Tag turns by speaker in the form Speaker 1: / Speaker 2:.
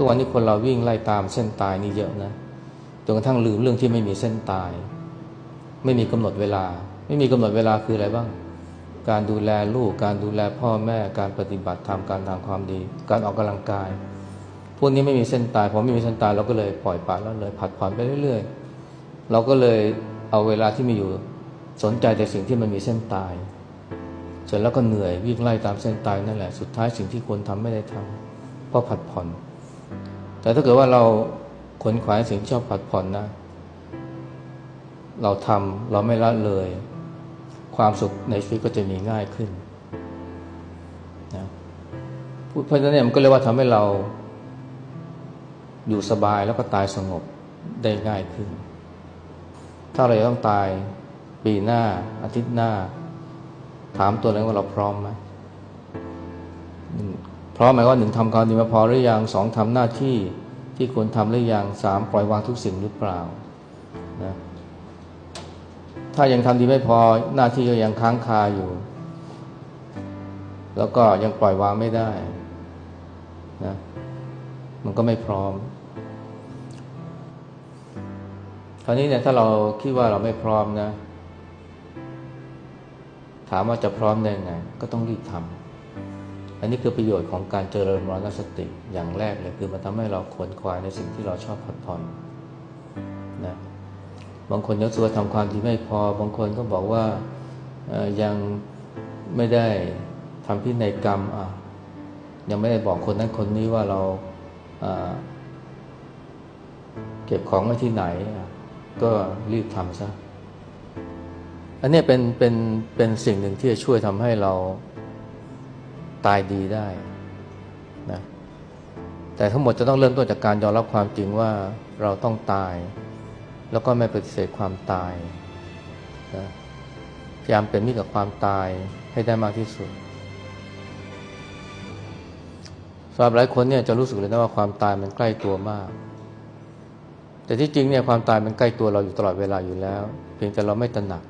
Speaker 1: ทุกวันนี้คนเราวิ่งไล่ตามเส้นตายนี่เยอะนะจนกระทั่งลืมเรื่องที่ไม่มีเส้นตาย ไม่มีกำหนดเวลา ไม่มีกำหนดเวลาคืออะไรบ้าง การดูแลลูก การดูแลพ่อแม่ การปฏิบัติธรรม การทำความดี การออกกำลังกาย พวกนี้ไม่มีเส้นตาย พอไม่มีเส้นตายเราก็เลยปล่อยปละแล้วเลยผัดผ่อนไปเรื่อย ๆ เราก็เลยเอาเวลาที่มีอยู่สนใจแต่สิ่งที่มันมีเส้นตายเสร็จแล้วก็เหนื่อยวิ่งไล่ตามเส้นตายนั่นแหละ สุดท้ายสิ่งที่ควรทำไม่ได้ทำเพราะผัดผ่อน แต่ถ้าเกิดว่าเราขนขวายสิ่งชอบผัดผ่อนนะ เราทำเราไม่ละเลย ความสุขในชีวิตก็จะมีง่ายขึ้นนะเพราะฉะนั้นเนี่ยมันก็เรียกว่าทำให้เราอยู่สบายแล้วก็ตายสงบได้ง่ายขึ้น ถ้าเราต้องตายปีหน้า อาทิตย์หน้า ถามตัวเองว่าเราพร้อมไหม ร้อมไหมว่าหนึ่งทำความดีมาพอหรือยังสองทำหน้าที่ที่ควรทำหรือยังสามปล่อยวางทุกสิ่งหรือเปล่านะถ้ายังทำดีไม่พอหน้าที่ก็ยังค้างคาอยู่ แล้วก็ยังปล่อยวางไม่ได้นะมันก็ไม่พร้อม คราวนี้เนี่ยถ้าเราคิดว่าเราไม่พร้อมนะ ถามว่าจะพร้อมได้ไง ก็ต้องรีบทำ อันนี้คือประโยชน์ของการเจริญมรณสติอย่างแรกเลยคือมันทำให้เราขวนขวายในสิ่งที่เราชอบพัดผ่อนนะบางคนยกตัวทำความดีไม่พอ บางคนก็บอกว่ายังไม่ได้ทำพินัยกรรมอะยังไม่ได้บอกคนนั้นคนนี้ว่าเราเก็บของไว้ที่ไหน ก็รีบทำซะอันนี้เป็นเป็นเป็นสิ่งหนึ่งที่จะช่วยทำให้เรา ตายดีได้นะแต่ทั้งหมดจะต้องเริ่มต้นจากการยอมรับความจริงว่าเราต้องตาย แล้วก็ไม่ปฏิเสธความตายนะพยายามเป็นมิตรกับความตายให้ได้มากที่สุดสำหรับหลายคนเนี่ยจะรู้สึกเลยนะว่าความตายมันใกล้ตัวมาก แต่ที่จริงเนี่ยความตายมันใกล้ตัวเราอยู่ตลอดเวลาอยู่แล้ว เพียงแต่เราไม่ตระหนัก